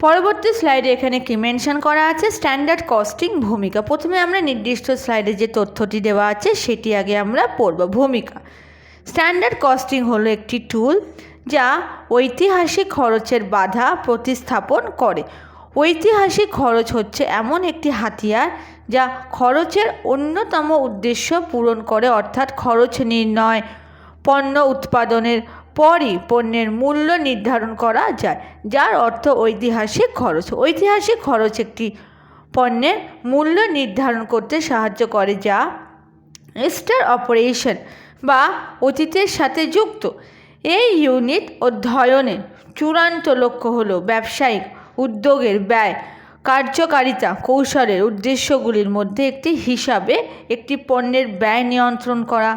পরবর্তী স্লাইডে এখানে কি মেনশন করা আছে? স্ট্যান্ডার্ড কস্টিং ভূমিকা। প্রথমে আমরা নির্দিষ্ট স্লাইডে যে তথ্যটি দেওয়া আছে, সেটি আগে আমরা পড়ব। ভূমিকা। স্ট্যান্ডার্ড কস্টিং হলো একটি টুল যা ঐতিহাসিক খরচের বাধা প্রতিস্থাপন করে। ঐতিহাসিক খরচ হচ্ছে এমন একটি হাতিয়ার যা খরচের অন্যতম উদ্দেশ্য পূরণ করে, অর্থাৎ খরচ নির্ণয়, পণ্য উৎপাদনের পরই পণ্যের মূল্য নির্ধারণ করা যায়, যার অর্থ ঐতিহাসিক খরচ। ঐতিহাসিক খরচ একটি পণ্যের মূল্য নির্ধারণ করতে সাহায্য করে, যা স্টার অপারেশন বা অতীতের সাথে যুক্ত। এই ইউনিট অধ্যয়নের চূড়ান্ত লক্ষ্য হল ব্যবসায়িক উদ্যোগের ব্যয়, কার্যকারিতা, কৌশলের উদ্দেশ্যগুলির মধ্যে একটি হিসাবে একটি পণ্যের ব্যয় নিয়ন্ত্রণ করা।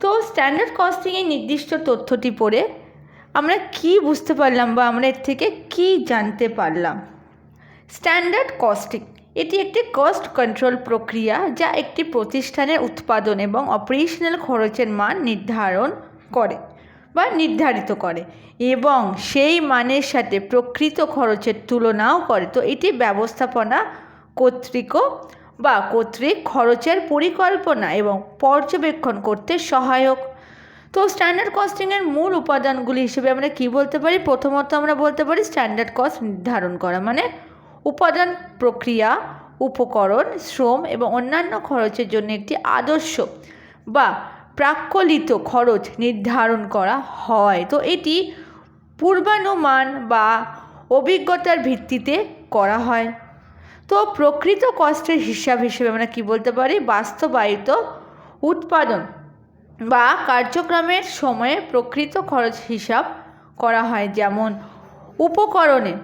তো স্ট্যান্ডার্ড কস্টিংয়ের নির্দিষ্ট তথ্যটি পড়ে আমরা কি বুঝতে পারলাম বা আমরা এর থেকে কি জানতে পারলাম? স্ট্যান্ডার্ড কস্টিং এটি একটি কস্ট কন্ট্রোল প্রক্রিয়া যা একটি প্রতিষ্ঠানের উৎপাদন এবং অপারেশনাল খরচের মান নির্ধারণ করে বা নির্ধারিত করে এবং সেই মানের সাথে প্রকৃত খরচের তুলনাও করে। তো এটি ব্যবস্থাপনা কর্তৃক বা কর্তৃক খরচের পরিকল্পনা এবং পর্যবেক্ষণ করতে সহায়ক। তো স্ট্যান্ডার্ড কস্টিংয়ের মূল উপাদানগুলি হিসেবে আমরা কি বলতে পারি? প্রথমত আমরা বলতে পারি স্ট্যান্ডার্ড কস্ট নির্ধারণ করা মানে উপাদান প্রক্রিয়া, উপকরণ, শ্রম এবং অন্যান্য খরচের জন্য একটি আদর্শ বা প্রাক্কলিত খরচ নির্ধারণ করা হয়। তো এটি পূর্বানুমান বা অভিজ্ঞতার ভিত্তিতে করা হয়। তো প্রকৃত কষ্টের হিসাব হিসেবে আমরা কি বলতে পারি? বাস্তবায়িত উৎপাদন বা কার্যক্রমের সময়ে প্রকৃত খরচ হিসাব করা হয়। যেমন উপকরণে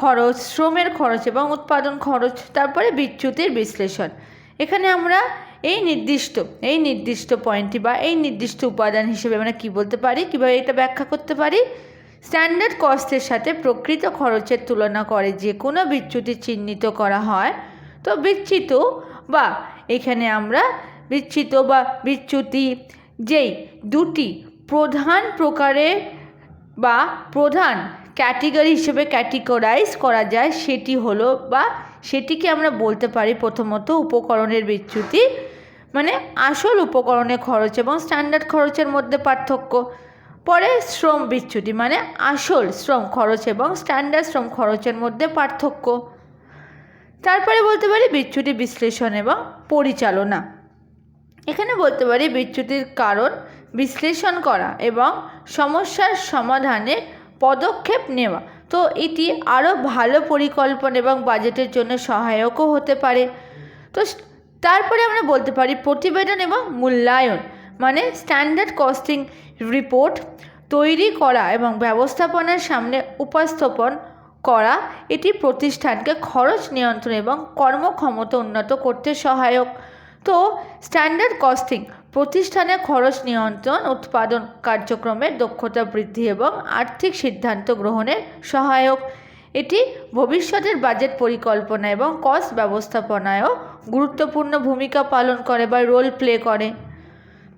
খরচ, শ্রমের খরচ এবং উৎপাদন খরচ, তারপরে বিচ্যুতির বিশ্লেষণ। এখানে আমরা এই নির্দিষ্ট এই নির্দিষ্ট পয়েন্টটি বা এই নির্দিষ্ট উপাদান হিসেবে আমরা কি বলতে পারি? কীভাবে এটা ব্যাখ্যা করতে পারি? স্ট্যান্ডার্ড কস্টের সাথে প্রকৃত খরচের তুলনা করে যে কোনো বিচ্যুতি চিহ্নিত করা হয়। তো বিচ্ছিত বা এখানে আমরা বিচ্ছিত বা বিচ্যুতি যেই দুটি প্রধান প্রকারে বা প্রধান ক্যাটেগরি হিসেবে ক্যাটিগরাইজ করা যায়, সেটি হলো বা সেটিকে আমরা বলতে পারি প্রথমত উপকরণের বিচ্যুতি মানে আসল উপকরণের খরচ এবং স্ট্যান্ডার্ড খরচের মধ্যে পার্থক্য। পরে শ্রম বিচ্যুতি মানে আসল শ্রম খরচ এবং স্ট্যান্ডার্ড শ্রম খরচের মধ্যে পার্থক্য। তারপরে বলতে পারি বিচ্যুতি বিশ্লেষণ এবং পরিচালনা। এখানে বলতে পারি বিচ্যুতির কারণ বিশ্লেষণ করা এবং সমস্যার সমাধানে পদক্ষেপ নেওয়া। তো এটি আরও ভালো পরিকল্পনা এবং বাজেটের জন্য সহায়কও হতে পারে। তো তারপরে আমরা বলতে পারি প্রতিবেদন এবং মূল্যায়ন মানে স্ট্যান্ডার্ড কস্টিং রিপোর্ট তৈরি করা এবং ব্যবস্থাপনার সামনে উপস্থাপন করা এটি প্রতিষ্ঠানকে খরচ নিয়ন্ত্রণ এবং কর্মক্ষমতা উন্নত করতে সহায়ক। তো স্ট্যান্ডার্ড কস্টিং প্রতিষ্ঠানের খরচ নিয়ন্ত্রণ, উৎপাদন কার্যক্রমের দক্ষতা বৃদ্ধি এবং আর্থিক সিদ্ধান্ত গ্রহণের সহায়ক। এটি ভবিষ্যতের বাজেট পরিকল্পনা এবং কস্ট ব্যবস্থাপনায়ও গুরুত্বপূর্ণ ভূমিকা পালন করে বা রোল প্লে করে।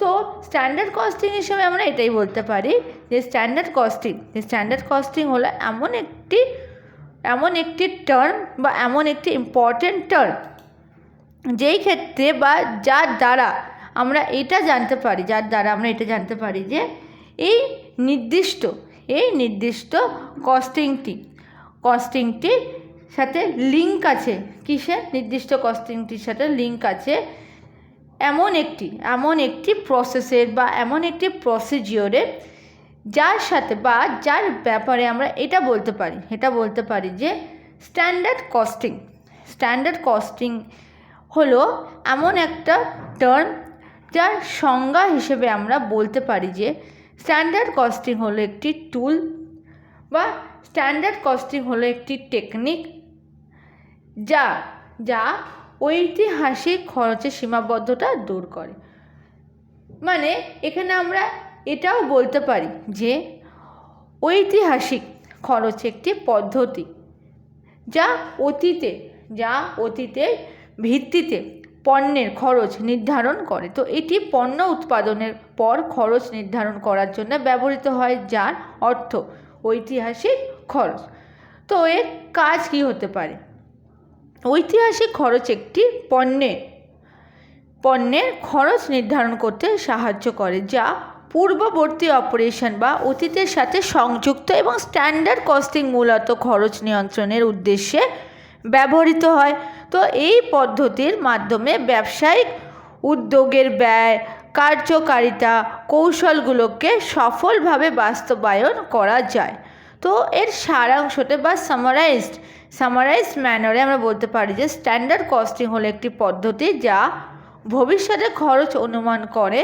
তো স্ট্যান্ডার্ড কস্টিং হিসেবে আমরা এটাই বলতে পারি যে স্ট্যান্ডার্ড কস্টিং যে স্ট্যান্ডার্ড কস্টিং হলো এমন একটি এমন একটি টার্ম বা এমন একটি ইম্পর্টেন্ট টার্ম যেই ক্ষেত্রে বা যার দ্বারা আমরা এটা জানতে পারি, যার দ্বারা আমরা এটা জানতে পারি যে এই নির্দিষ্ট এই নির্দিষ্ট কস্টিংটি কস্টিংটির সাথে লিঙ্ক আছে। কিসে নির্দিষ্ট কস্টিংটির সাথে লিঙ্ক আছে। এমন একটি এমন একটি প্রসেসের বা এমন একটি প্রসিজিওরের যার সাথে বা যার ব্যাপারে আমরা এটা বলতে পারি, এটা বলতে পারি যে স্ট্যান্ডার্ড কস্টিং স্ট্যান্ডার্ড কস্টিং হলো এমন একটা টার্ম যার সংজ্ঞা হিসেবে আমরা বলতে পারি যে স্ট্যান্ডার্ড কস্টিং হলো একটি টুল বা স্ট্যান্ডার্ড কস্টিং হলো একটি টেকনিক যা যা ঐতিহাসিক খরচের সীমাবদ্ধতা দূর করে। মানে এখানে আমরা এটাও বলতে পারি যে, ঐতিহাসিক খরচ একটি পদ্ধতি যা অতীতে, যা অতীতের ভিত্তিতে পণ্যের খরচ নির্ধারণ করে। তো এটি পণ্য উৎপাদনের পর খরচ নির্ধারণ করার জন্য ব্যবহৃত হয়, যার অর্থ ঐতিহাসিক খরচ। তো এর কাজ কি হতে পারে? ঐতিহাসিক খরচ একটি পণ্যের পণ্যের খরচ নির্ধারণ করতে সাহায্য করে, যা পূর্ববর্তী অপারেশন বা অতীতের সাথে সংযুক্ত এবং স্ট্যান্ডার্ড কস্টিং মূলত খরচ নিয়ন্ত্রণের উদ্দেশ্যে ব্যবহৃত হয়। তো এই পদ্ধতির মাধ্যমে ব্যবসায়িক উদ্যোগের ব্যয়, কার্যকারিতা, কৌশলগুলোকে সফলভাবে বাস্তবায়ন করা যায়। তো এর সারাংশতে বা সামারাইজড সামারাইজড ম্যানারে আমরা বলতে পারি যে স্ট্যান্ডার্ড কস্টিং হলো একটি পদ্ধতি যা ভবিষ্যতে খরচ অনুমান করে,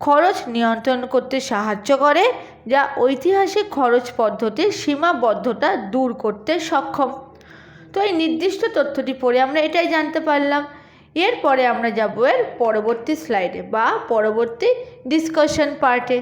খরচ নিয়ন্ত্রণ করতে সাহায্য করে, যা ঐতিহাসিক খরচ পদ্ধতির সীমাবদ্ধতা দূর করতে সক্ষম। তো এই নির্দিষ্ট তথ্যটি পড়ে আমরা এটাই জানতে পারলাম। এরপরে আমরা যাব এর পরবর্তী স্লাইডে বা পরবর্তী ডিসকাশন পার্টে